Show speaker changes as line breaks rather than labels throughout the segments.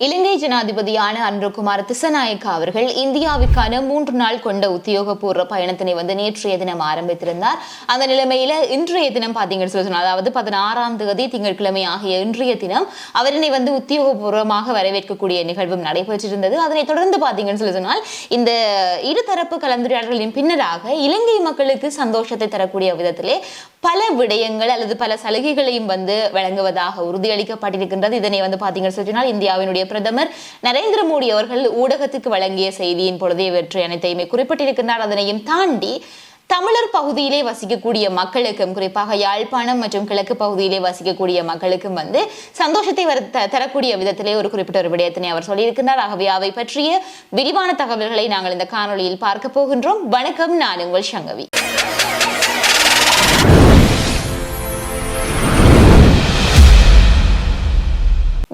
இலங்கை ஜனாதிபதியான அன்ருகுமார் திசநாயக்கா அவர்கள் இந்தியாவுக்கான மூன்று நாள் கொண்ட உத்தியோகபூர்வ பயணத்தினை வந்து நேற்றைய தினம் ஆரம்பித்திருந்தார். அந்த நிலைமையில இன்றைய தினம் பாத்தீங்கன்னு சொல்லி சொன்னால் அதாவது பதினாறாம் தேதி திங்கட்கிழமை ஆகிய இன்றைய தினம் அவரினை வந்து உத்தியோகபூர்வமாக வரவேற்கக்கூடிய நிகழ்வும் நடைபெற்றிருந்தது. அதனைத் தொடர்ந்து பாத்தீங்கன்னு சொல்லி சொன்னால் இந்த இருதரப்பு கலந்துரையாடல்களின் பின்னராக இலங்கை மக்களுக்கு சந்தோஷத்தை தரக்கூடிய விதத்திலே பல விடயங்கள் அல்லது பல சலுகைகளையும் வந்து வழங்குவதாக உறுதியளிக்கப்பட்டிருக்கின்றது. இதனை வந்து பாத்தீங்கன்னு சொன்னால் இந்தியாவினுடைய பிரதமர் நரேந்திர மோடி அவர்கள் ஊடகத்துக்கு வழங்கிய செய்தியின் பொழுதே வெற்றி அனைத்தையுமே குறிப்பிட்டிருக்கின்றார். அதனையும் தாண்டி தமிழர் பகுதியிலே வசிக்கக்கூடிய மக்களுக்கும் குறிப்பாக யாழ்ப்பாணம் மற்றும் கிழக்கு பகுதியிலே வசிக்கக்கூடிய மக்களுக்கும் வந்து சந்தோஷத்தை வர த- தரக்கூடிய விதத்திலே ஒரு குறிப்பிட்ட ஒரு விடயத்தினை அவர் சொல்லியிருக்கிறார் ஆகவே அவை பற்றிய விரிவான தகவல்களை நாங்கள் இந்த காணொளியில் பார்க்க போகின்றோம். வணக்கம். நான் உங்கள் சங்கவி.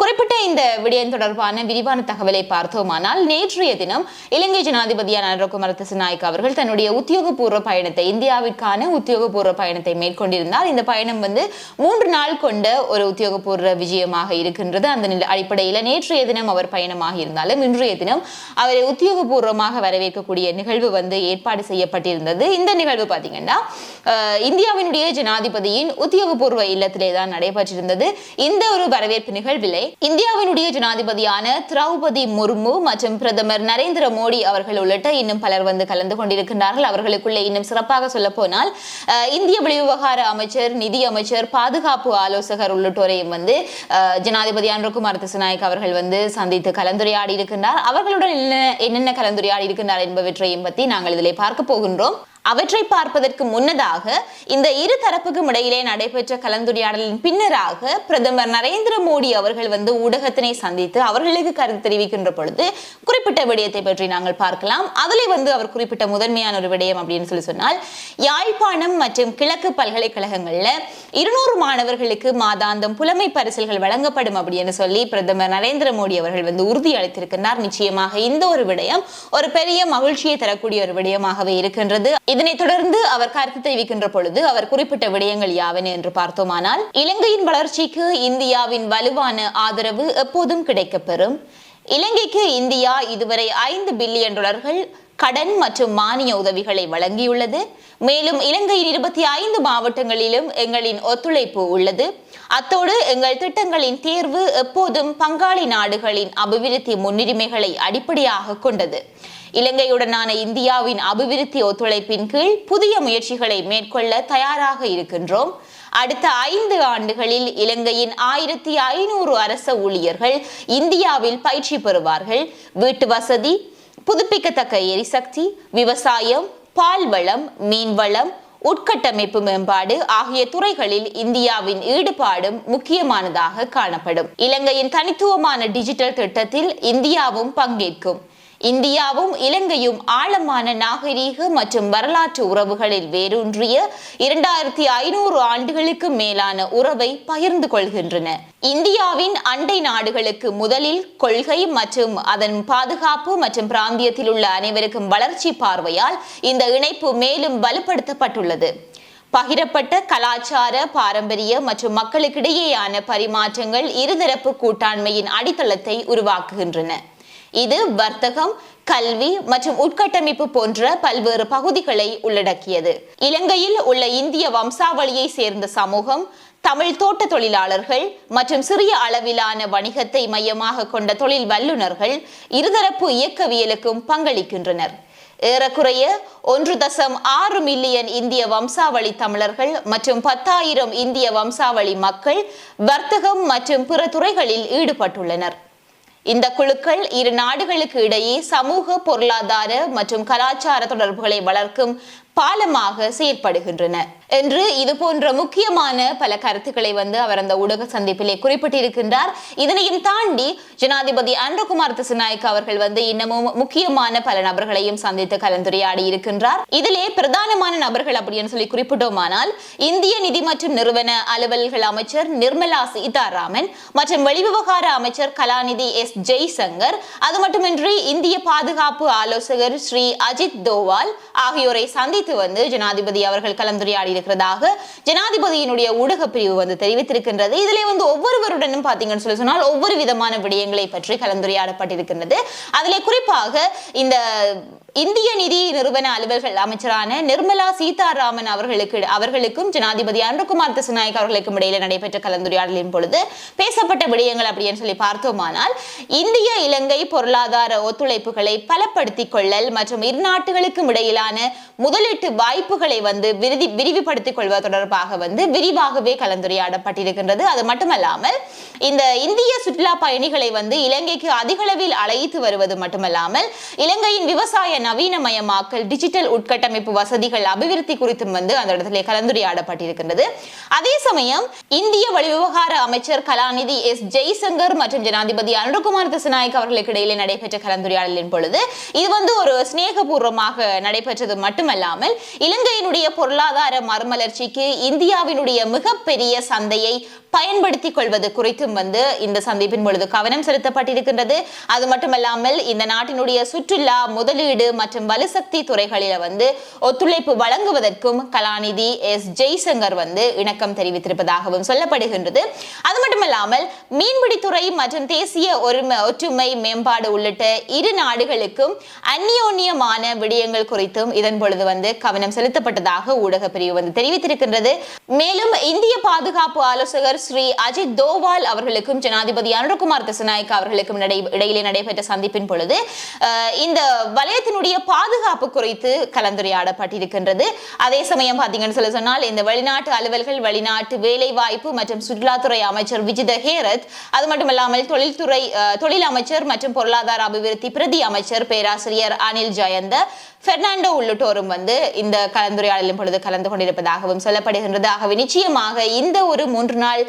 குறிப்பிட்ட இந்த விடயம் தொடர்பான விரிவான தகவலை பார்த்தோமானால் நேற்றைய தினம் இலங்கை ஜனாதிபதியான நரகுமார திசநாயக் அவர்கள் தன்னுடைய உத்தியோகபூர்வ பயணத்தை இந்தியாவிற்கான உத்தியோகபூர்வ பயணத்தை மேற்கொண்டிருந்தார். இந்த பயணம் வந்து மூன்று நாள் கொண்ட ஒரு உத்தியோகபூர்வ விஜயமாக இருக்கின்றது. அந்த அடிப்படையில் நேற்றைய தினம் அவர் பயணமாக இருந்தாலும் இன்றைய தினம் அவரை உத்தியோகபூர்வமாக வரவேற்கக்கூடிய நிகழ்வு வந்து ஏற்பாடு செய்யப்பட்டிருந்தது. இந்த நிகழ்வு பார்த்தீங்கன்னா இந்தியாவினுடைய ஜனாதிபதியின் உத்தியோகபூர்வ இல்லத்திலே தான் நடைபெற்றிருந்தது. இந்த ஒரு வரவேற்பு நிகழ்விலே இந்தியாவினுடைய ஜனாதிபதியான திரௌபதி முர்மு மற்றும் பிரதமர் நரேந்திர மோடி அவர்கள் உள்ளிட்ட இன்னும் பலர் வந்து கலந்து கொண்டிருக்கின்றார்கள். அவர்களுக்குள்ளே இன்னும் சிறப்பாக சொல்ல போனால் அஹ், இந்திய வெளிவிவகார அமைச்சர் நிதி அமைச்சர் பாதுகாப்பு ஆலோசகர் உள்ளிட்டோரையும் வந்து அஹ், ஜனாதிபதி அனுகுமார் திசநாயக் அவர்கள் வந்து சந்தித்து கலந்துரையாடி இருக்கின்றார் அவர்களுடன் என்ன- என்னென்ன கலந்துரையாடி இருக்கின்றார் என்பவற்றையும் பற்றி நாங்கள் இதில் பார்க்க போகின்றோம். அவற்றை பார்ப்பதற்கு முன்னதாக இந்த இரு தரப்புக்கும் இடையிலே நடைபெற்ற கலந்துரையாடலின் பின்னராக பிரதமர் நரேந்திர மோடி அவர்கள் வந்து ஊடகத்தினை சந்தித்து அவர்களுக்கு கருத்து தெரிவிக்கின்ற பொழுது குறிப்பிட்ட விடயத்தை பற்றி நாங்கள் பார்க்கலாம். அதிலே வந்து அவர் குறிப்பிட்ட முதன்மையான ஒரு விடயம் அப்படின்னு சொல்லி சொன்னால் யாழ்ப்பாணம் மற்றும் கிழக்கு பல்கலைக்கழகங்கள்ல இருநூறு மாணவர்களுக்கு மாதாந்தம் புலமை பரிசல்கள் வழங்கப்படும் அப்படின்னு சொல்லி பிரதமர் நரேந்திர மோடி அவர்கள் வந்து உறுதி அளித்திருக்கின்றார். நிச்சயமாக இந்த ஒரு விடயம் ஒரு பெரிய மகிழ்ச்சியை தரக்கூடிய ஒரு விடயமாகவே இருக்கின்றது. இதனைத் தொடர்ந்து அவர் கருத்து தெரிவிக்கின்ற பொழுது அவர் குறிப்பிட்ட விடயங்கள் யாவன என்று பார்த்தோமானால் இலங்கையின் வளர்ச்சிக்கு இந்தியாவின் வலுவான ஆதரவு எப்போதும் கிடைக்கப்பெறும். இலங்கைக்கு இந்தியா இதுவரை ஐந்து பில்லியன் டாலர்கள் கடன் மற்றும் மானிய உதவிகளை வழங்கியுள்ளது. மேலும் இலங்கையின் இருபத்தி ஐந்து மாவட்டங்களிலும் எங்களின் ஒத்துழைப்பு உள்ளது. அத்தோடு எங்கள் திட்டங்களின் தேர்வு எப்போதும் பங்காளி நாடுகளின் அபிவிருத்தி முன்னுரிமைகளை அடிப்படையாக கொண்டது. இலங்கையுடனான இந்தியாவின் அபிவிருத்தி ஒத்துழைப்பின் கீழ் புதிய முயற்சிகளை மேற்கொள்ள தயாராக இருக்கின்றோம். அடுத்த ஐந்து ஆண்டுகளில் இலங்கையின் ஆயிரத்தி ஐநூறு அரச ஊழியர்கள் இந்தியாவில் பயிற்சி பெறுவார்கள். வீட்டு வசதி புதுப்பிக்கத்தக்க எரிசக்தி விவசாயம் பால் வளம் மீன்வளம் உட்கட்டமைப்பு மேம்பாடு ஆகிய துறைகளில் இந்தியாவின் ஈடுபாடும் முக்கியமானதாக காணப்படும். இலங்கையின் தனித்துவமான டிஜிட்டல் திட்டத்தில் இந்தியாவும் பங்கேற்கும். இந்தியாவும் இலங்கையும் ஆழமான நாகரீக மற்றும் வரலாற்று உறவுகளில் வேரூன்றிய இரண்டாயிரத்தி ஐநூறு ஆண்டுகளுக்கு மேலான உறவை பகிர்ந்து கொள்கின்றன. இந்தியாவின் அண்டை நாடுகளுக்கு முதலில் கொள்கை மற்றும் அதன் பாதுகாப்பு மற்றும் பிராந்தியத்தில் உள்ள அனைவருக்கும் வளர்ச்சி பார்வையால் இந்த இணைப்பு மேலும் வலுப்படுத்தப்பட்டுள்ளது. பகிரப்பட்ட கலாச்சார பாரம்பரிய மற்றும் மக்களுக்கிடையேயான பரிமாற்றங்கள் இருதரப்பு கூட்டாண்மையின் அடித்தளத்தை உருவாக்குகின்றன. இது வர்த்தகம் கல்வி மற்றும் உட்கட்டமைப்பு போன்ற பல்வேறு பகுதிகளை உள்ளடக்கியது. இலங்கையில் உள்ள இந்திய வம்சாவளியை சேர்ந்த சமூகம் தமிழ் தோட்ட தொழிலாளர்கள் மற்றும் சிறிய அளவிலான வணிகத்தை மையமாக கொண்ட தொழில் வல்லுநர்கள் இருதரப்பு இயக்கவியலுக்கும் பங்களிக்கின்றனர். ஏறக்குறைய ஒன்று தசம் ஆறு மில்லியன் இந்திய வம்சாவளி தமிழர்கள் மற்றும் பத்தாயிரம் இந்திய வம்சாவளி மக்கள் வர்த்தகம் மற்றும் பிற துறைகளில் ஈடுபட்டுள்ளனர். இந்த குழுக்கள் இரு நாடுகளுக்கு இடையே சமூக பொருளாதார மற்றும் கலாச்சார தொடர்புகளை வளர்க்கும் பாலமாக செயற்படுகின்றன. என்று இது போன்ற முக்கியமான பல கருத்துக்களை வந்து அவர் அந்த ஊடக சந்திப்பிலே குறிப்பிட்டிருக்கின்றார். இதனையும் தாண்டி ஜனாதிபதி அன்றகுமார் திசுநாயக் அவர்கள் வந்து இன்னமும் முக்கியமான பல நபர்களையும் சந்தித்து கலந்துரையாடி இருக்கின்றார். இதிலே பிரதானமான நபர்கள் அப்படின்னு சொல்லி குறிப்பிட்டோமானால் இந்திய நிதி மற்றும் நிறுவன அலுவல்கள் அமைச்சர் நிர்மலா சீதாராமன் மற்றும் வெளிவிவகார அமைச்சர் கலாநிதி எஸ். ஜெய்சங்கர் அது மட்டுமின்றி இந்திய பாதுகாப்பு ஆலோசகர் ஸ்ரீ அஜித் தோவால் ஆகியோரை சந்தித்து குறித்து வந்து ஜனாதிபதி அவர்கள் கலந்துரையாடி இருக்கிறதாக ஜனாதிபதியினுடைய ஊடக பிரிவு வந்து தெரிவித்திருக்கின்றது. இதிலே வந்து ஒவ்வொருவருடனும் பாத்தீங்கன்னு சொல்லி சொன்னால் ஒவ்வொரு விதமான விடயங்களை பற்றி கலந்துரையாடப்பட்டிருக்கின்றது. அதிலே குறிப்பாக இந்த இந்திய நிதி நிறுவன அலுவல்கள் அமைச்சரான நிர்மலா சீதாராமன் அவர்களுக்கு அவர்களுக்கும் ஜனாதிபதி அன்புகுமார் திசுநாயக் அவர்களுக்கும் இடையில நடைபெற்ற கலந்துரையாடலின் பொழுது பேசப்பட்ட விடயங்கள் அப்படின்னு சொல்லி பார்த்தோமானால் இந்திய இலங்கை பொருளாதார ஒத்துழைப்புகளை பலப்படுத்திக் கொள்ளல் மற்றும் இரு நாட்டுகளுக்கும் இடையிலான முதலீட்டு வாய்ப்புகளை வந்து விருதி விரிவுபடுத்திக் கொள்வது தொடர்பாக வந்து விரிவாகவே கலந்துரையாடப்பட்டிருக்கின்றது. அது மட்டுமல்லாமல் இந்த இந்திய சுற்றுலா பயணிகளை வந்து இலங்கைக்கு அதிகளவில் அழைத்து வருவது மட்டுமல்லாமல் இலங்கையின் விவசாய நவீனமயமாக்கல் டிஜிட்டல் உட்கட்டமைப்பு வசதிகள் அபிவிருத்தி குறித்தும் வந்து அந்த இடத்திலே கலந்துரையாடப்பட்டிருக்கின்றது. அதே சமயம் இந்திய வெளிவிவகார அமைச்சர் கலாநிதி எஸ். ஜெய்சங்கர் மற்றும் ஜனாதிபதி அனுகுமார் திசநாயக் அவர்களுக்கு இடையிலே நடைபெற்ற கலந்துரையாடலின் பொழுது இது வந்து ஒரு சிநேகபூர்வமாக நடைபெற்றது மட்டுமல்லாமல் இல்லாமல் இலங்கையினுடைய பொருளாதார மறுமலர்ச்சிக்கு இந்தியாவினுடைய மிகப்பெரிய சந்தையை பயன்படுத்திக் கொள்வது குறித்தும் வந்து இந்த சந்திப்பின் பொழுது கவனம் செலுத்தப்பட்டிருக்கின்றது. அது மட்டுமல்லாமல் இந்த நாட்டினுடைய சுற்றுலா முதலீடு மற்றும் வலுசக்தி துறைகளில வந்து ஒத்துழைப்பு வழங்குவதற்கும் கலாநிதி எஸ். ஜெய்சங்கர் வந்து இணக்கம் தெரிவித்திருப்பதாகவும் சொல்லப்படுகின்றது. அது மட்டுமல்லாமல் மீன்பிடித்துறை மற்றும் தேசிய ஒருமை ஒற்றுமை மேம்பாடு உள்ளிட்ட இரு நாடுகளுக்கும் அந்நியோன்யமான விடயங்கள் குறித்தும் இதன் பொழுது வந்து கவனம் செலுத்தப்பட்டதாக ஊடக பிரிவு வந்து தெரிவித்திருக்கின்றது. மேலும் இந்திய பாதுகாப்பு ஆலோசகர் ஸ்ரீ அஜித் தோவால் அவர்களுக்கும் ஜனாதிபதி அனுரகுமார் திசநாயக் அவர்களுக்கும் இடையிலே நடைபெற்ற சந்திப்பின் பொழுது இந்த வலயத்தினுடைய பாதுகாப்பு குறித்து கலந்துரையாடப்பட்டிருக்கின்றது. அதே சமயம் பார்த்தீங்கன்னு சொல்லி சொன்னால் இந்த வெளிநாட்டு அலுவல்கள் வெளிநாட்டு வேலை வாய்ப்பு மற்றும் சுற்றுலாத்துறை அமைச்சர் விஜித ஹேரத் அது மட்டுமல்லாமல் தொழில்துறை தொழில் அமைச்சர் மற்றும் பொருளாதார அபிவிருத்தி பிரதி அமைச்சர் பேராசிரியர் அனில் ஜயந்த பெர்னாண்டோ உள்ளிட்டோரும் வந்து இந்த கலந்துரையாடலின் பொழுது கலந்து கொண்டிருப்பதாகவும் சொல்லப்படுகின்றது ஆகவே நிச்சயமாக இந்த ஒரு மூன்று நாள்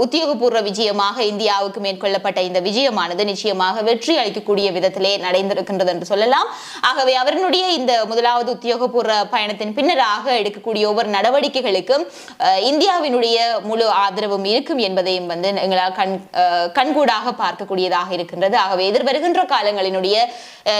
உத்தியோகபூர்வ விஜயமாக இந்தியாவுக்கு மேற்கொள்ளப்பட்ட இந்த விஜயமானது நிச்சயமாக வெற்றி அளிக்கக்கூடிய விதத்திலே நடந்திருக்கின்றது என்று சொல்லலாம். ஆகவே அவர்களுடைய இந்த முதலாவது உத்தியோகபூர்வ பயணத்தின் பின்னராக எடுக்கக்கூடிய ஒவ்வொரு நடவடிக்கைகளுக்கும் அஹ், இந்தியாவினுடைய முழு ஆதரவும் இருக்கும் என்பதையும் வந்து எங்களால் கண் கண்கூடாக பார்க்கக்கூடியதாக இருக்கின்றது. ஆகவே எதிர்வருகின்ற காலங்களினுடைய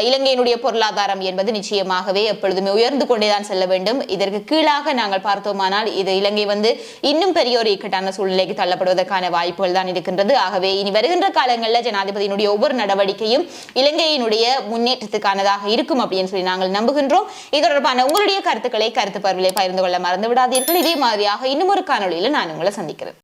இலங்கையினுடைய பொருளாதாரம் என்பது நிச்சயமாகவே எப்பொழுதுமே உயர்ந்து கொண்டேதான் செல்ல வேண்டும். இதற்கு கீழாக நாங்கள் பார்த்தோமானால் இது இலங்கை வந்து இன்னும் பெரிய ஒரு இக்கட்டான சூழ்நிலைக்கு தள்ளப்படுவதற்கான வாய்ப்புகள் தான் இருக்கின்றது. ஆகவே இனி வருகின்ற காலங்களில் ஜனாதிபதியினுடைய ஒவ்வொரு நடவடிக்கையும் இலங்கையினுடைய முன்னேற்றத்துக்கானதாக இருக்கும் அப்படின்னு சொல்லி நாங்கள் நம்புகின்றோம். இது தொடர்பான உங்களுடைய கருத்துக்களை கருத்து பார்வையில் பகிர்ந்து கொள்ள மறந்து விடாதீர்கள். இதே மாதிரியாக இன்னும் ஒரு காணொலியில் நான் உங்களை சந்திக்கிறேன்.